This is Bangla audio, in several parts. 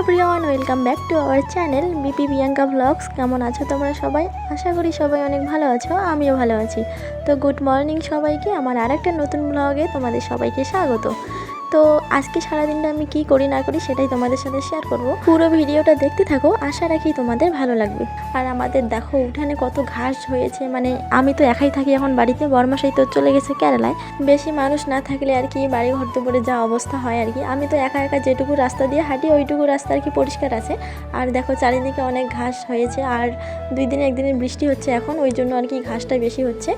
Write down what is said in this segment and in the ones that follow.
Everyone, welcome back to our channel B P Priyanka vlogs. কেমন আছো তোমরা সবাই? আশা করি সবাই অনেক ভালো আছো, আমিও ভালো আছি। তো গুড মর্নিং সবাইকে, আমার আরেকটা নতুন ব্লগে তোমাদের সবাইকে স্বাগত। তো আজকে সারাদিনটা আমি কি করি না করি সেটাই তোমাদের সাথে শেয়ার করব। পুরো ভিডিওটা দেখতে থাকো, আশা রাখি তোমাদের ভালো লাগবে। আর আমাদের দেখো, উঠানে কত ঘাস হয়েছে মানে আমি তো একাই থাকি এখন বাড়িতে বর্মাসাই তো চলে গেছে কেরালায়। বেশি মানুষ না থাকলে আর কি বাড়ি ঘর দুপুরে যা অবস্থা হয় আর কি। আমি তো একা একা যেটুকু রাস্তা দিয়ে হাঁটি, ওইটুকু রাস্তা আর কি পরিষ্কার আছে। আর দেখো, চারিদিকে অনেক ঘাস হয়েছে, আর দুই দিনে একদিনের বৃষ্টি হচ্ছে এখন, ওই জন্য আর কি ঘাসটা বেশি হচ্ছে।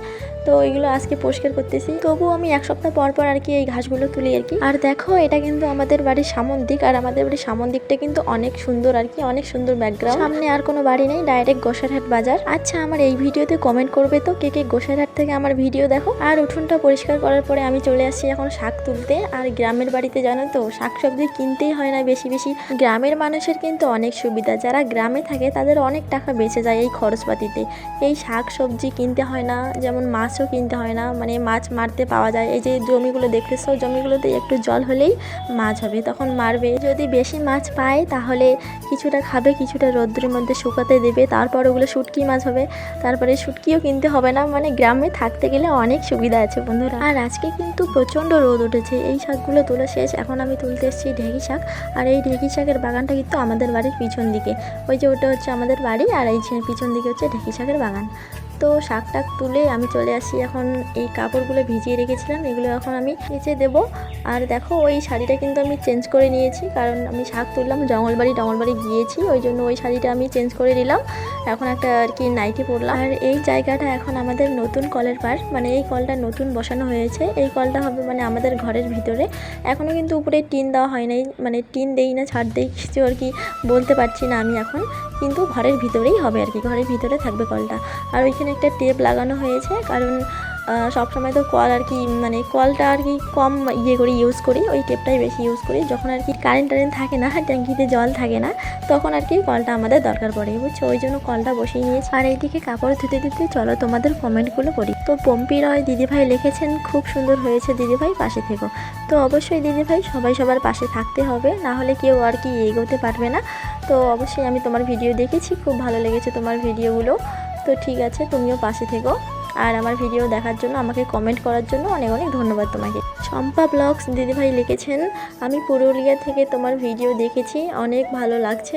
তো এগুলো আজকে পরিষ্কার করতেছি। তবুও আমি এক সপ্তাহ পর পর আর কি এই ঘাসগুলো তুলি আর কি। আর দেখো, এটা কিন্তু আমাদের বাড়ির সামন্দিক আর আমাদের বাড়ির সামন্দিকটা কিন্তু অনেক সুন্দর আর কি, অনেক সুন্দর ব্যাকগ্রাউন্ড সামনে আর কোনো বাড়ি নেই ডাইরেক্ট গোসারহাট বাজার। আচ্ছা আমার এই ভিডিওতে কমেন্ট করবে তো, কে কে গোসারহাট থেকে আমার ভিডিও দেখো। আর উঠোনটা পরিষ্কার করার পরে আমি চলে আসছি এখন শাক তুলতে। আর গ্রামের বাড়িতে জানো তো শাক সবজি কিনতেই হয় না বেশি বেশি। গ্রামের মানুষের কিন্তু অনেক সুবিধা, যারা গ্রামে থাকে তাদের অনেক টাকা বেঁচে যায় এই খরচপাতিতে। এই শাক সবজি কিনতে হয় না, যেমন মাছও কিনতে হয় না মানে মাছ মারতে পাওয়া যায়। এই যে জমিগুলো দেখতেছো, জমিগুলোতে একটু জল হলেই মাছ হবে, তখন মারবে। যদি বেশি মাছ পায়, তাহলে কিছুটা খাবে, কিছুটা রৌদ্রের মধ্যে শুকাতে দেবে, তারপর ওগুলো শুটকি মাছ হবে। তারপরে শুটকিও কিনতে হবে না মানে গ্রামে থাকতে গেলে অনেক সুবিধা আছে বন্ধুরা। আর আজকে কিন্তু প্রচণ্ড রোদ উঠেছে। এই শাকগুলো তোলা শেষ, এখন আমি তুলতে এসেছি ঢেঁকি শাক। আর এই ঢেঁকি শাকের বাগানটা কিন্তু আমাদের বাড়ির পিছন দিকে। ওই যে ওটা হচ্ছে আমাদের বাড়ি, আর এই পিছন দিকে হচ্ছে ঢেঁকি শাকের বাগান। তো শাক টাক তুলে আমি চলে আসি। এখন এই কাপড়গুলো ভিজিয়ে রেখেছিলাম, এগুলো এখন আমি কেচে দেব। আর দেখো, ওই শাড়িটা কিন্তু আমি চেঞ্জ করে নিয়েছি, কারণ আমি শাক তুললাম, জঙ্গলবাড়ি টঙ্গলবাড়ি গিয়েছি, ওই জন্য ওই শাড়িটা আমি চেঞ্জ করে নিলাম। এখন একটা আর কি নাইটি পরলাম। আর এই জায়গাটা এখন আমাদের নতুন কলের পার মানে এই কলটা নতুন বসানো হয়েছে। এই কলটা হবে মানে আমাদের ঘরের ভিতরে। এখনও কিন্তু উপরে টিন দেওয়া হয় নাই মানে টিন দেই না, ছাড় দেই, কিছু আর কি বলতে পারছি না আমি এখন। কিন্তু ঘরের ভিতরেই হবে আর কি, ঘরের ভিতরে থাকবে কলটা। আর ওইখানে একটা টেপ লাগানো হয়েছে, কারণ সবসময় তো কল আর কি মানে কলটা আর কি কম ইয়ে করি ইউজ করি, ওই টেপটাই বেশি ইউজ করি। যখন আর কি কারেন্ট টারেন্ট থাকে না, ট্যাঙ্কিতে জল থাকে না, তখন আর কি কলটা আমাদের দরকার পড়ে, বুঝছ? ওই জন্য কলটা বসিয়ে নিয়েছি। আর এইদিকে কাপড় ধুতে ধুতে চলো তোমাদের কমেন্টগুলো করি তো পম্পি রয় দিদিভাই লিখেছেন, খুব সুন্দর হয়েছে দিদিভাই, পাশে থেকো। তো অবশ্যই দিদিভাই, সবাই সবার পাশে থাকতে হবে, না হলে কেউ আর কি এগোতে পারবে না। তো অবশ্যই আমি তোমার ভিডিও দেখেছি, খুব ভালো লেগেছে তোমার ভিডিওগুলো তো ঠিক আছে, তুমিও পাশে থেকো। আর আমার ভিডিও দেখার জন্য, আমাকে কমেন্ট করার জন্য অনেক অনেক ধন্যবাদ তোমাকে। চম্পা ব্লগস দিদিভাই লিখেছেন, আমি পুরুলিয়া থেকে তোমার ভিডিও দেখেছি, অনেক ভালো লাগছে।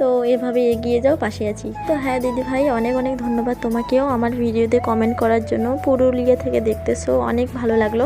তো এভাবে এগিয়ে যাও, পাশে আছি। তো হ্যাঁ দিদিভাই অনেক অনেক ধন্যবাদ তোমাকেও আমার ভিডিওতে কমেন্ট করার জন্য। পুরুলিয়া থেকে দেখতেছো, অনেক ভালো লাগল।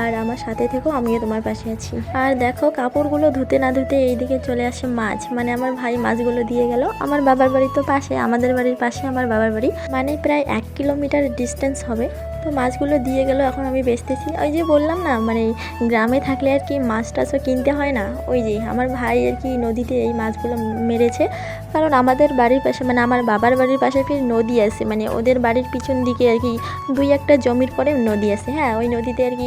আর আমার সাথে থেকেও আমিও তোমার পাশে আছি। আর দেখো, কাপড়গুলো ধুতে না ধুতে এইদিকে চলে আসে মাছ। মানে আমার ভাই মাছগুলো দিয়ে গেল। আমার বাবার বাড়ি তো পাশে, আমাদের বাড়ির পাশে আমার বাবার বাড়ি। মানে প্রায় এক কিলোমিটার ডিস্টেন্স হবে। তো মাছগুলো দিয়ে গেল, এখন আমি বেচতেছি। ওই যে বললাম না মানে গ্রামে থাকলে আর কি মাছ টাছও কিনতে হয় না। ওই যে আমার ভাই আর কি নদীতে এই মাছগুলো মেরেছে। কারণ আমাদের বাড়ির পাশে মানে আমার বাবার বাড়ির পাশে ফির নদী আছে। মানে ওদের বাড়ির পিছন দিকে আর কি দুই একটা জমির পরে নদী আছে। হ্যাঁ ওই নদীতে আর কি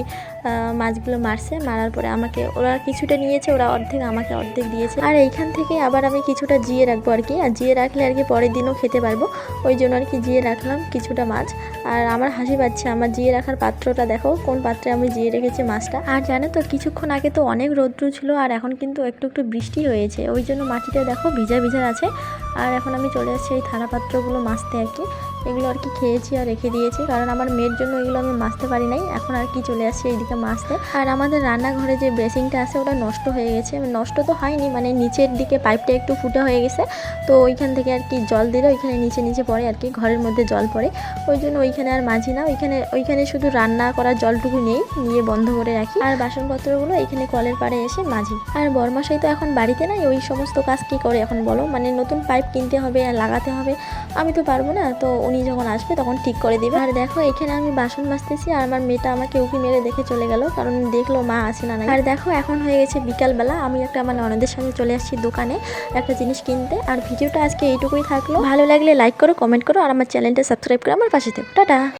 মাছগুলো মারছে, মারার পরে আমাকে, ওরা কিছুটা নিয়েছে, ওরা অর্ধেক আমাকে অর্ধেক দিয়েছে। আর এইখান থেকে আবার আমি কিছুটা জিয়ে রাখব আর কি। আর জিয়ে রাখলে আর কি পরের দিনও খেতে পারব। ওই জন্য আর কি জিয়ে রাখলাম কিছুটা মাছ। আর আমার হাসি পাচ্ছে, আমার জিয়ে রাখার পাত্রটা দেখো, কোন পাত্রে আমি জিয়ে রেখেছি মাছটা। আর জানো তো, কিছুক্ষণ আগে তো অনেক রৌদ্র ছিল, আর এখন কিন্তু একটু একটু বৃষ্টি হয়েছে। ওই জন্য মাটিটা দেখো ভিজা ভিজা আছে। আর এখন আমি চলে আসছি এই থালা পাত্রগুলো মাছতে আর কি। এগুলো আর কি খেয়েছি আর রেখে দিয়েছি। কারণ আমার মেয়ের জন্য এগুলো আমি মাছতে পারি নাই। এখন আর কি চলে আসছি এইদিকে মাছতে। আর আমাদের রান্নাঘরে যে বেসিংটা আছে, ওটা নষ্ট হয়ে গেছে। নষ্ট তো হয়নি মানে নিচের দিকে পাইপটা একটু ফুটা হয়ে গেছে। তো ওইখান থেকে আর কি জল দিলে ওইখানে নিচে নিচে পড়ে, আর কি ঘরের মধ্যে জল পড়ে। ওই জন্য ওইখানে আর মাঝি না। ওইখানে ওইখানে শুধু রান্না করার জলটুকু নেই, নিয়ে বন্ধ করে রাখি। আর বাসনপত্রগুলো এখানে কলের পাড়ে এসে মাঝি আর বরমাসাই তো এখন বাড়িতে নাই, ওই সমস্ত কাজ কি করে এখন বলো? মানে নতুন পাইপ কিনতে হবে, আর লাগাতে হবে। আমি তো পারব না, তো উনি যখন আসবে তখন ঠিক করে দেবে। আর দেখো, এখানে আমি বাসন মাজতেছি, আর আমার মেয়েটা আমাকে উকি মেরে দেখে চলে গেল, কারণ দেখল মা আসে না। আর দেখো, এখন হয়ে গেছে বিকালবেলা, আমি একটা আমার ননদের সঙ্গে চলে আসছি দোকানে, একটা জিনিস কিনতে। আর ভিডিওটা আজকে এইটুকুই থাকল। ভালো লাগলে লাইক করো কমেন্ট করো, আর আমার চ্যানেলটা সাবস্ক্রাইব করে আমার পাশে থেকো। টাটা!